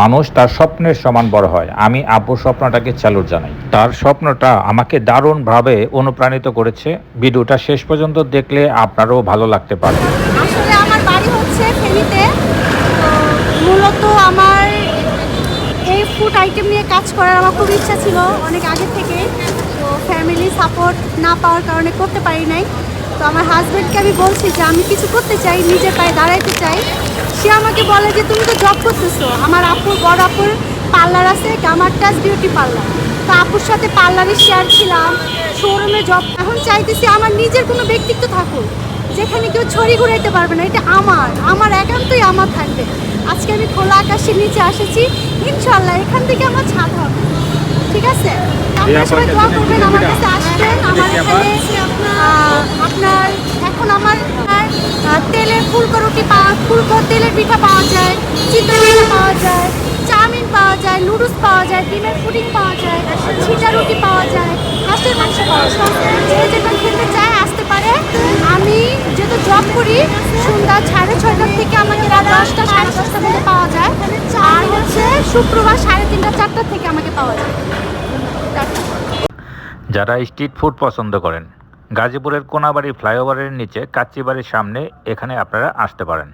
মানুষ তার স্বপ্নের সমান বড় হয়। আমি আব্বুর স্বপ্নটাকে চ্যালেঞ্জ জানাই। তার স্বপ্নটা আমাকে দারুণভাবে অনুপ্রাণিত করেছে। ভিডিওটা শেষ পর্যন্ত দেখলে আপনারও ভালো লাগতে পারে। আসলে আমার বাড়ি হচ্ছে মূলত আমার এই ফুড আইটেম নিয়ে কাজ করার আমার খুব ইচ্ছা ছিল অনেক আগে থেকে। তো ফ্যামিলি সাপোর্ট না পাওয়ার কারণে করতে পারি নাই। তো আমার হাজব্যান্ডকে আমি বলছি যে আমি কিছু করতে চাই, নিজের পায়ে দাঁড়াইতে চাই। সে আমাকে বলে যে তুমি তো জব করতেছো। আমার আপুর বড় আপুর পার্লার আছে গামার টাচ বিউটি পার্লার তো আপুর সাথে পার্লারে শেয়ার ছিলাম শোরুমে জব এখন চাইতেছি আমার নিজের কোনো ব্যক্তিত্ব থাকুক যেখানে কেউ ছড়ি ঘুরাইতে পারবে না। এটা আমার আমার একান্তই আমার থাকবে। আজকে আমি খোলা আকাশের নিচে এসেছি ইনশাল্লাহ এখান থেকে আমার ছাদ হবে। ঠিক আছে? আপনার সবাই দোয়া করবেন আমার কাছে আসবেন আমার এখানে আপনার এখন আমার তেলের ফুলকো রুটি পাওয়া, ফুলকো তেলের পিঠা পাওয়া যায়, চিতই পিঠা পাওয়া যায়, চাউমিন পাওয়া যায়, নুডলস পাওয়া যায়, ডিমের পুডিং পাওয়া যায়, ছিটা রুটি পাওয়া যায়, হাঁসের মাংস পাওয়া যায়। যে যেটা খেতে চায়, আসতে পারে। আমি যেহেতু জব করি, সন্ধ্যা সাড়ে ছয়টার থেকে আমাকে রাত দশটা, সাড়ে দশটার মধ্যে পাওয়া যায়। আর হচ্ছে শুক্রবার সাড়ে তিনটা, চারটার থেকে আমাকে পাওয়া যায়। যারা স্ট্রিট ফুড পছন্দ করেন গাজীপুরের কোনাবাড়ি ফ্লাইওভারের নিচে কাচ্চিবাড়ির সামনে এখানে আপনারা আসতে পারেন।